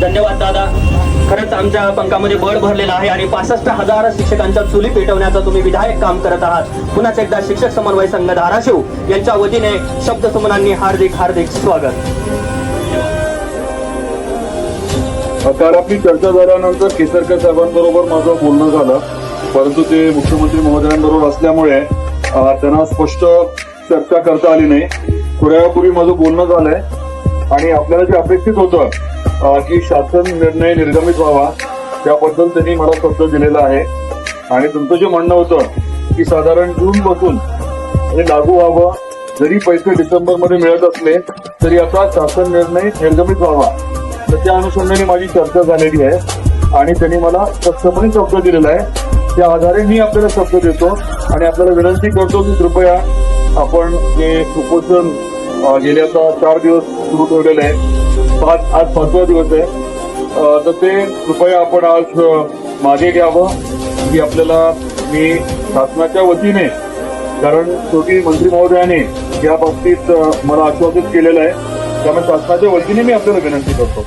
धन्यवाद दादा. खरंच आमच्या पंखामध्ये बळ भरलेला आहे आणि पासष्ट हजार शिक्षकांच्या चुली पेटवण्याचं तुम्ही विधायक काम करत आहात. पुन्हाच एकदा शिक्षक समन्वय संघ धाराशिव यांच्या वतीने शब्द सुमनांनी हार्दिक हार्दिक स्वागत. काल आपली चर्चा झाल्यानंतर केसरकर साहेबांबरोबर माझं बोलणं झालं. परंतु ते मुख्यमंत्री महोदयांबरोबर असल्यामुळे त्यांना स्पष्ट चर्चा करता आली नाही. थोड्या वेळापूर्वी माझं बोलणं झालंय आणि आपल्याला जे अपेक्षित होतं की शासन निर्णय निर्गमित व्हावा त्याबद्दल त्यांनी मला शब्द दिलेला आहे. आणि तुमचं जे म्हणणं होतं की साधारण जून पासून हे लागू व्हावं जरी पैसे डिसेंबरमध्ये मिळत असले तरी आता शासन निर्णय निर्गमित व्हावा. तर त्या अनुषंगाने माझी चर्चा झालेली आहे. आणि त्यांनी मला स्पष्टपणे शब्द दिलेला आहे. त्या आधारे मी आपल्याला शब्द देतो. आणि आपल्याला विनंती करतो की कृपया आपण जे कुपोषण अं, आता चार दिवस सुरू ठेवलेले आहे पाच आज पाचवा दिवस आहे. तर ते कृपया आपण आज मागे घ्यावं. की आपल्याला मी शासनाच्या वतीने कारण शेवटी मंत्री महोदयाने या बाबतीत मला आश्वासित केलेलं आहे. त्यामुळे शासनाच्या वतीने मी आपल्याला विनंती करतो.